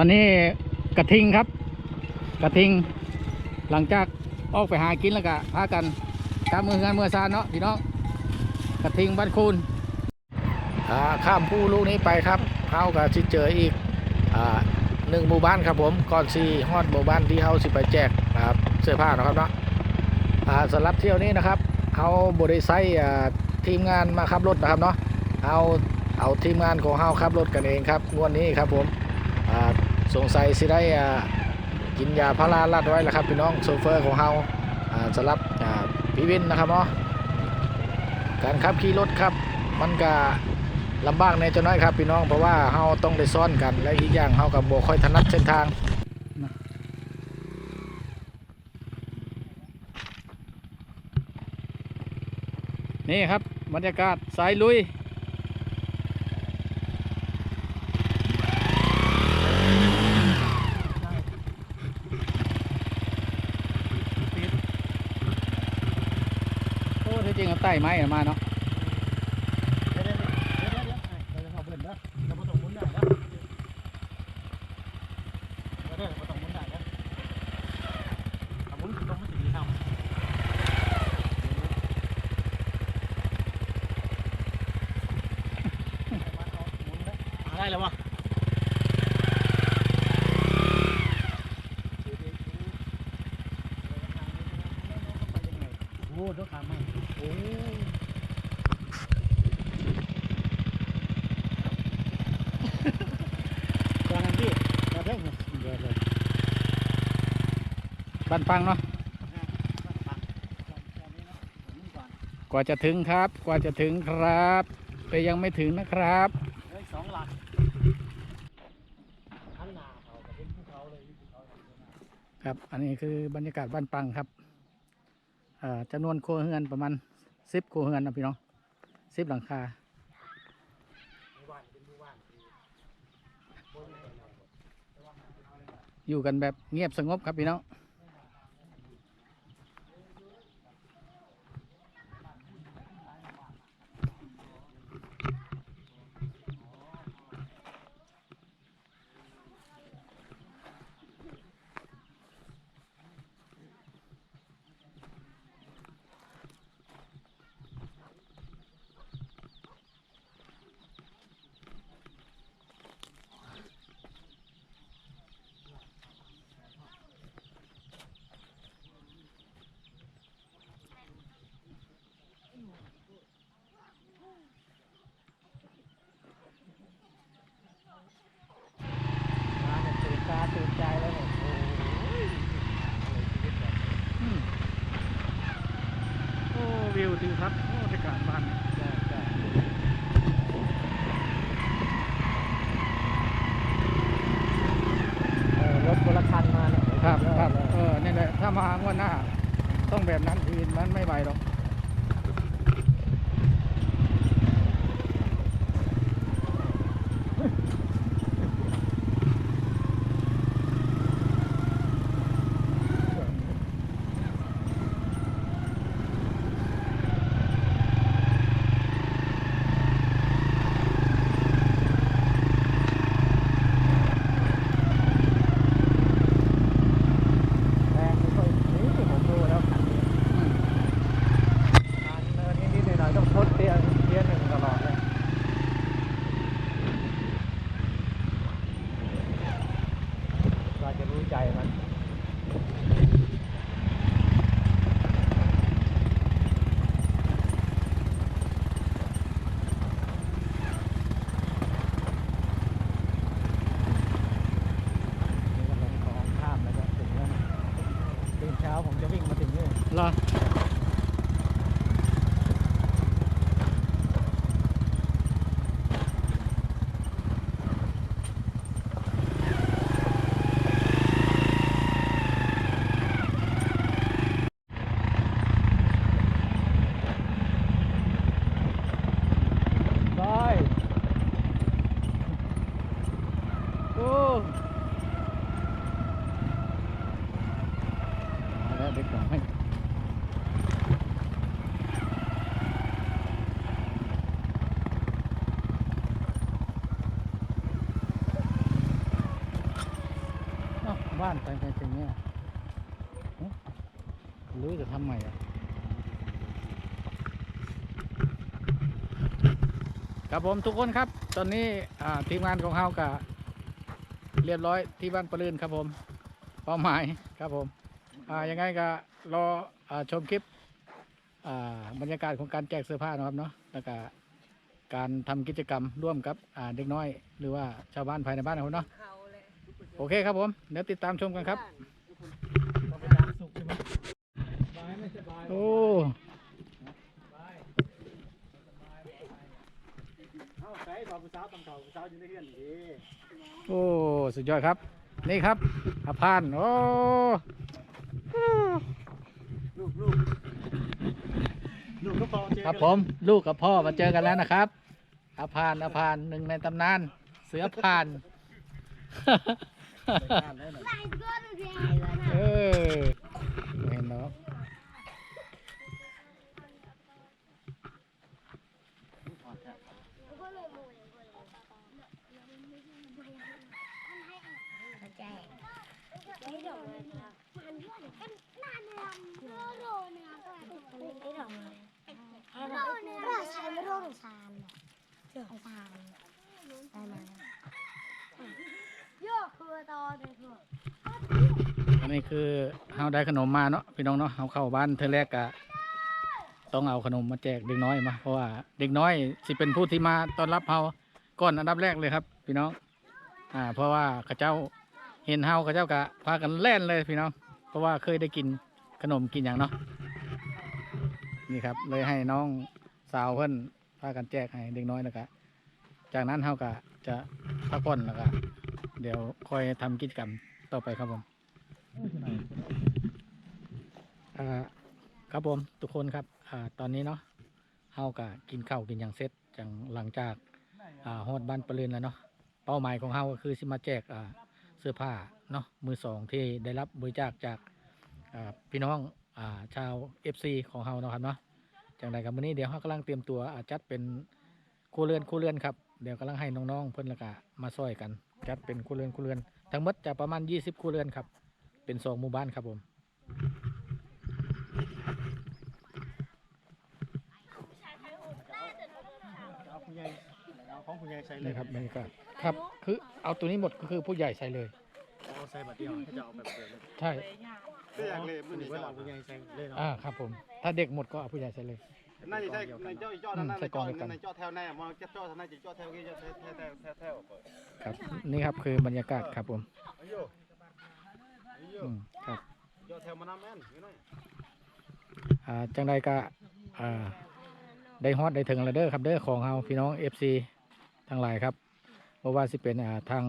ตอนนี้กระทิงครับ กระทิง หลังจากออกไปหากินแล้วก็พากันกลับมืองานเมื่อซานเนาะพี่น้องกระทิงบ้านคูนข้ามผู้ลูกนี้ไปครับเขาก็สิเจออีกอหนึ่งหมู่บ้านครับผมก่อนสีฮอดหมู่บ้านที่เขาสิไปแจกนะครับเสื้อผ้านะครับเนาะสำหรับเที่ยวนี้นะครับเขาบริไซอ่าทีมงานมาขับรถนะครับเนาะเอาเอาทีมงานของเขาขับรถกันเองครับงวดนี้ครับผมอ่า สงสัยสิได้กินยาพาราลัดไว้แล้วครับพี่น้องโซเฟอร์ของเฮาสำหรับพี่วินนะครับเนาะการขับขี่รถครับ มันก็ลำบากในจะน้อยครับพี่น้องเพราะว่าเฮาต้องได้ซ้อนกันและอีกอย่างเฮากับโบค่อยถนัดเส้นทางนี่ครับบรรยากาศสายลุย โอ้ที่จริงเอาใต้ไม้น่ะมาเนาะเดี๋ยวเดี๋ยวเดี๋ยวเดี๋ยวเดี๋ยวเราจะเอาเบิ่นนะเราบ่ต้องหมุนได้นะเดี๋ยวเดี๋ยวเราบ่ต้องหมุนได้นะเอาหมุนตรงมันสิมีทำมาได้แล้ววะโอ้ต้องขามันโอ้ ตอนนั้นพี่ตอนแรกเนี่ยเดี๋ยวเลยบ้านปังเนาะกว่าจะถึงครับ กว่าจะถึงครับ แต่ยังไม่ถึงนะครับเลยสองหลักข้างหน้าเขาก็เป็นภูเขาเลยภูเขาเลยครับ อันนี้คือบรรยากาศบ้านปังครับเอ่อจำนวนครัวเรือนประมาณสิบครัวเรือนนะพี่น้องสิบหลังคา หมู่บ้านเป็นหมู่บ้านที่บนในหนอง อยู่กันแบบเงียบสงบครับพี่น้อง มาเนี่ยตื่นตาตื่นใจแล้วเนี่ยโอ้ยชีวิตแบบ อืมโอ้วิวทิวทัศน์โอ้บรรยากาศบ้าน ใช่ใช่เออรถคนละคันมาเนี่ย ครับครับ สุดยอด เอ เลย อนี่แหละถ้ามางวดหน้า ต้อง แบบนั้นทีมันไม่ไหวหรอก แรงไม่ค่อยนี่ผมดูแล้วคันนี้ อืม ทางเนินนิดๆหน่อยๆต้องทดเตียร์เตียร์หนึ่งตลอดเลยเราจะรู้ใจมัน นี่ก็ลงคลองข้ามแล้วก็ถึงแล้วนะตื่นเช้า ผมจะวิ่งมาถึงนี่เหรอได้โอ้มาแล้วเด็กน้อย เบ้านไปไปถึงเนี่ยหึหรือจะทำใหม่อะ ครับผมทุกคนครับ ตอนนี้ทีมงานของเฮากับเรียบร้อยที่บ้านปรืนครับผมเป้าหมายครับผมยังไงก็รออชมคลิปบรรยากาศของการแจกเสื้อผ้านะครับเนาะแล้วก็การทำกิจกรรมร่วมกับเด็กน้อย หรือว่าชาวบ้านภายในบ้านของเราเนาะโอเคครับผมเดี๋ยวติดตามชมกันครับ ต้องไปตามสุขใช่ไหมสบายไม่สบาย โอ้ เอาใส่บาผู้สาวตำเก่าผู้สาวอยู่ในเรือนดี โอ้สุดยอดครับ นี่ครับอาพานโอ้ลูกลูกลูกก็พอเจอครับผม ลูกกับพ่อมาเจอกันแล้วนะครับอาพานอาพานหนึ่งในตำนาน เสือพาน กันได้หน่อย เออเห็นเนาะ อันนี้คือเฮาได้ขนมมาเนาะพี่น้องเนาะเฮาเข้าบ้านเธอแรกกะต้องเอาขนมมาแจกเด็กน้อยมาเพราะว่าเด็กน้อยสิเป็นผู้ที่มาต้อนรับเฮาก่อนอันดับแรกเลยครับ พี่น้อง อ่า เพราะว่าเขาเจ้าเห็นเฮาเขาเจ้ากะพากันแล่นเลยพี่น้อง เพราะว่าเคยได้กินขนมกินอย่างเนาะนี่ครับเลยให้น้องสาวเพิ่อน พากันแจกให้เด็กน้อยแล้วก็จากนั้นเฮาก็จะพักผ่อนแล้วก็เดี๋ยวคอยทำกิจกรรมต่อไปครับผมครับผมทุกคนครับอตอนนี้เนาะเฮากะกินข้าวกินอย่างเสร็จจังหลังจากอฮอดบ้านปะเรือนแล้วเนาะเป้าหมายของเฮาก็คือสิมาแจกเสื้อผ้าเนาะมือสองที่ได้รับบริจาคจากพี่น้องอ่าชาว FC ของเฮาเนาะครับเนาะ จังใดกับมื้อนี้เดี๋ยวเฮากำลังเตรียมตัวอ่าจัดเป็นครัวเรือนครัวเรือนครับเดี๋ยวกำลังให้น้องๆเพิ่นและกะมาช่วยกันจัดเป็นครัวเรือนครัวเรือน ทั้งหมดจะประมาณ 20ครัวเรือนครับ เป็นสองหมู่บ้านครับผมเอาคุณยายเอาของคุณยายใส่เลยนี่ครับบรรยากาศครับคือเอาตัวนี้หมดก็คือผู้ใหญ่ใส่เลย เอาใส่บัตรเดียวให้จะเอาแบบเดิมเลยใช่ก็อยากเลยมันเวลาคุณยายใส่เลยเนาะอ่าครับผม ถ้าเด็กหมดก็เอาผู้ใหญ่ใส่เลยน่าจะใช่ในเจ้าอีกเจ้านั้นอืมใส่ในกล่อเจ้างเดียวกันในเจ้าแถวแน่มองเจ้าเจ้าทางไหนจะเจ้าแถวกี้เจ้าแถวแถวแถวแถวแถวเปิดครับนี่ครับคือบรรยากาศครับผมอายุอายุอืมครับเจ้าแถวมาน้ำแม่นอยู่หน่อยอ่าจังใดก็อ่าได้ฮอตได้ถึงแล้วเด้อครับเด้อของเฮาพี่น้อง FC ทั้งหลายครับเพราะว่าสิเป็นอ่าทาง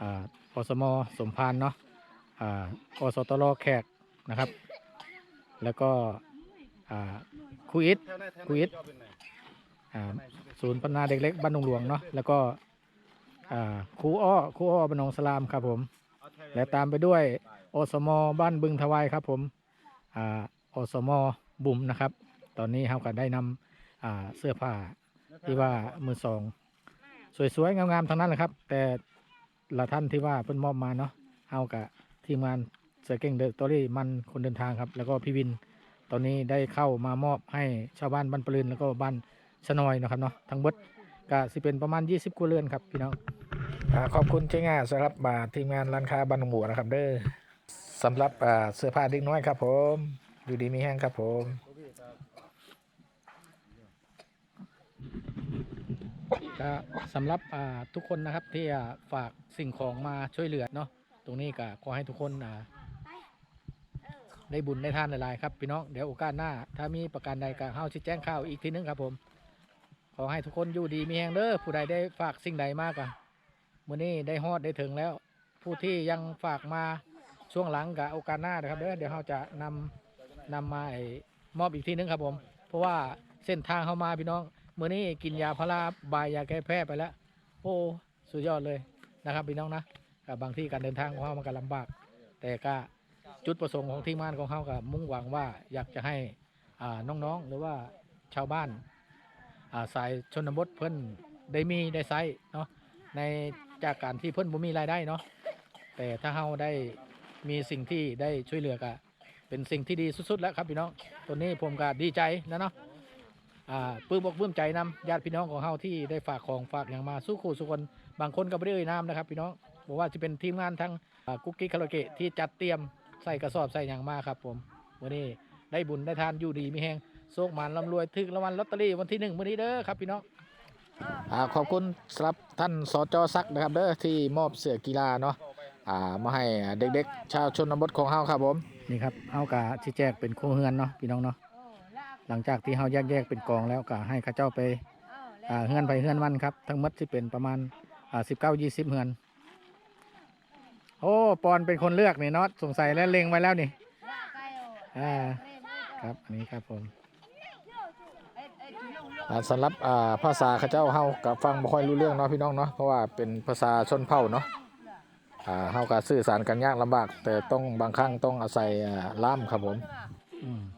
อ่าอสมพานเนาะอ่าอสตรแขกนะครับ แล้วก็อ่าครูอิทคุยเจ้าเป็นไหนอ่าศูนย์พัฒนาเด็กเล็กบ้านดงหลวงเนาะแล้วก็อ่าครูอ้อครูอ้อบ้านหนองสลามครับผม และตามไปด้วยอสมอบ้านบึงทวายครับผมอ่าอสมบุ๋มนะครับ ตอนนี้เราก็ได้นำอ่าเสื้อผ้าที่ว่ามือสอง สวยๆงามๆทั้งนั้นแหละครับ แต่ ละท่านที่ว่าเพิ่นมอบมาเนาะเอากับทีมงานเสือเก่งเดอะตอรี่มันคนเดินทางครับ แล้วก็พี่วิน ตอนนี้ได้เข้ามามอบให้ชาวบ้านบ้านปลืนแล้วก็บ้านชะนอยนะครับเนาะทั้งเบิดก็สิเป็นประมาณ 20ครัวเรือนครับพี่น้องขอบคุณเจ้างาสำหรับบาทีมงานร้านค้าบ้านหนองบัวนะครับเด้อสำหรับเสื้อผ้าเด็กน้อยครับ ผมอยู่ดีมีแห้งครับผม ก็สำหรับทุกคนนะครับที่ฝากสิ่งของมาช่วยเหลือเนาะตรงนี้ก็ขอให้ทุกคนได้บุญได้ทานหลายๆครับพี่น้องเดี๋ยวโอกาสหน้า ถ้ามีประการใดก็เฮาชี้แจ้งข่าวอีกทีนึงครับผม ขอให้ทุกคนอยู่ดีมีแหงเด้อผู้ใดได้ฝากสิ่งใดมากอะมื่อนี้ได้ฮอดได้ถึงแล้ว ผู้ที่ยังฝากมาช่วงหลังกับโอกาสหน้านะครับเด้อเดี๋ยวเราจะนำนำมาไอ้มอบอีกทีนึงครับผม เพราะว่าเส้นทางเข้ามาพี่น้อง มื่อนี้กินยาพาราบายยาแก้แพ้ไปแล้ว โอ้สุดยอดเลยนะครับพี่น้องนะบางที่การเดินทางของเขามันก็ลำบาก แต่ก็จุดประสงค์ของที่มานของเขาก็มุ่งหวังว่าอยากจะให้น้องๆหรือว่าชาวบ้านาสายชนบทเพิ่อนได้มีได้ใช้เนาะในจากการที่เพิ่อนบ่มีรายได้เนาะแต่ถ้าเฮาได้มีสิ่งที่ได้ช่วยเหลือก็เป็นสิ่งที่ดีสุดๆแล้วครับพี่น้องตัวนี้ผมก็ดีใจนะเนาะ ปลื้มอกปลื้มใจนำญาติพี่น้องของเฮาที่ได้ฝากของฝากอย่างมาสู้คู่สุคนบางคนก็ไม่ได้เอ่ยนามนะครับ พี่น้องบอกว่าจะเป็นทีมงานทั้งกุ๊กกิ๊กคาราเกะที่จัดเตรียมใส่กระสอบใส่อย่างมาครับ ผมวันนี้ได้บุญได้ทานอยู่ดีมีแหงโชคหมานร่ำรวยถึกรางวัลลอตเตอรี่วันที่หนึ่งมื้อนี้เด้อครับพี่น้องอขอบคุณสำหรับท่านสจซักนะครับเด้อที่มอบเสื้อกีฬาเนาะอ่ามาให้เด็กๆ ชาวชนบทของเฮาครับผมนี่ครับเฮากะชี้แจกเป็นโคเฮือนเนาะพี่น้องเนาะ หลังจากที่เฮาแยกแยกๆเป็นกองแล้วก็ให้ข้าเจ้าไปเฮือนไปเฮือนมันครับ ทั้งหมดที่เป็นประมาณสิบเก้ายี่สิบเฮือน โอ้ปอนเป็นคนเลือกนี่เนาะสงสัยแล้วเล็งไว้แล้วนี่อ่าครับอันนี้ครับผมอ่าสำหรับภาษาข้าเจ้าเฮากับฟังบ่ค่อยรู้เรื่องเนาะพี่น้องเนาะเพราะว่าเป็นภาษาชนเผ่าเนาะเฮาก็สื่อสารกันยากลำบาก แต่ต้องบางครั้งต้องอาศัยล่ามครับผมม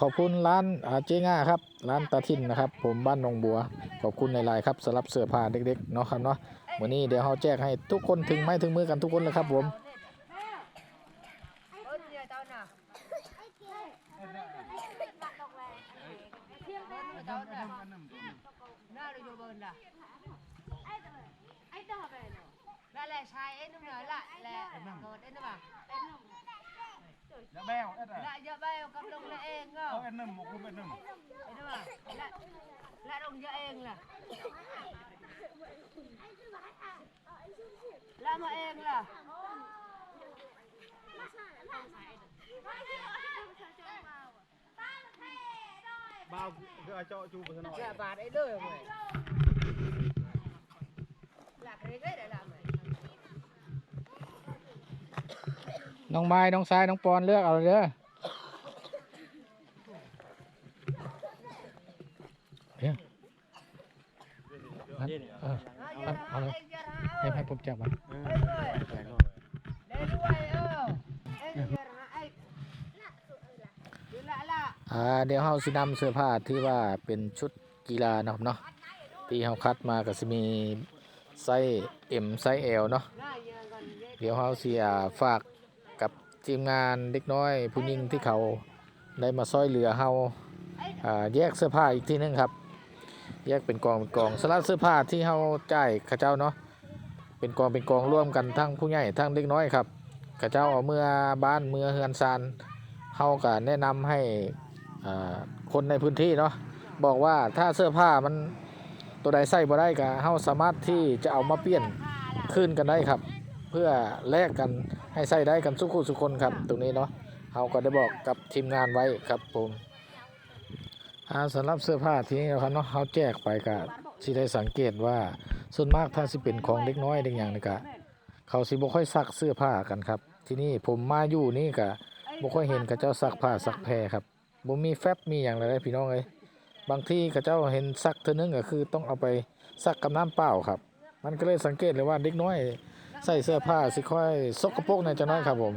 ขอบคุณร้านเจ๊ง่าครับร้านตาทินนะครับ ผมบ้านหนองบัว ขอบคุณในไลน์ครับสำหรับเสื้อผ้าเด็กๆเนาะครับเนาะวันนี้เดี๋ยวเฮาแจกให้ทุกคนถึงไม้ถึงมือกันทุกคนเลยครับผม Lại lại sai ấy lúc nói lại là rồi đấy mà Dạ bèo, à. lại giờ bao cặp đồng lại Có không em nằm một cũng em nằm. đấy mà lại lại đồng giờ em là lại mà em là Bao ai cho chú vừa nói. là bà đấy đời rồi là cái đấy để làm น้องไม้น้องทรายน้องปอนเลือกเอาเลยเด้อเดี๋ยวงั้นเออ Đó, Ăn, ăn giờ đi. hả? Em giờ hả? ให้ให้ผมจับไว้ Em ơi, để đuôi ơ. Em giờ hả? Em. Đưa lại là อ่าเดี๋ยวเฮาสินำเสื้อผ้าที่ว่าเป็นชุดกีฬาเนาะครับเนาะที่เฮาคัดมาก็สิมีไซส์ M ไซส์ L เนาะเดี๋ยวเฮาสิอ่าฝาก ทีมงานเด็กน้อย ผู้หญิงที่เขาได้มาซอยเหลือเฮาอ่าแยกเสื้อผ้าอีกทีหนึงครับ แยกเป็นกองเป็นกองสลัดเสื้อผ้าที่เฮาจ่ายเขาเจ้าเนาะเป็นกองเป็นกองร่วมกันทั้งผู้ใหญ่ทั้งเด็กน้อยครับเขาเจ้าเอาเมื่อบ้านเมื่อเฮือนซานเฮาก็แนะนำให้อ่าคนในพื้นที่เนาะบอกว่าถ้าเสื้อผ้ามันตัวใดใส่บ่ได้ก็เฮาสามารถที่จะเอามาเปลี่ยนคืนกันได้ครับ เพื่อแลกกัน ให้ใส่ได้กันสุขุสุคนครับ ตรงนี้เนาะเฮาก็ได้บอกกับทีมงานไว้ครับผมอ่าสำหรับเสื้อผ้าที่นี่นะครับเนาะเฮาแจกไปก็สิได้สังเกตว่าส่วนมากถ้าสิเป็นของเด็กน้อยเด็กหยังนี่ก็เขาสิบ่ค่อยซักเสื้อผ้ากันครับ ที่นี่ผมมาอยู่นี่ก็บ่ค่อยเห็นเขาเจ้าซักผ้าซักแพรครับบ่มีแฟบมีหยังเลยพี่น้องเอ้ยบางทีเขาเจ้าเห็นซักเทื่อนึงก็คือต้องเอาไปซักกับน้ำเปล่าครับ มันก็เลยสังเกตเลยว่าเด็กน้อย ใส่เสื้อผ้าสิค่อยสกปรกในจะน้อยครับผม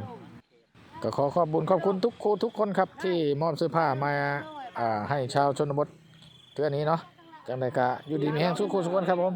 ก็ขอขอบคุญขอบคุณทุกครูทุกคนครับที่มอบเสื้อผ้ามาให้ชาวชนบทเทื่อนี้เนาะจังไดกะอยู่ดีมีแห้งสุขสุขคนครับผม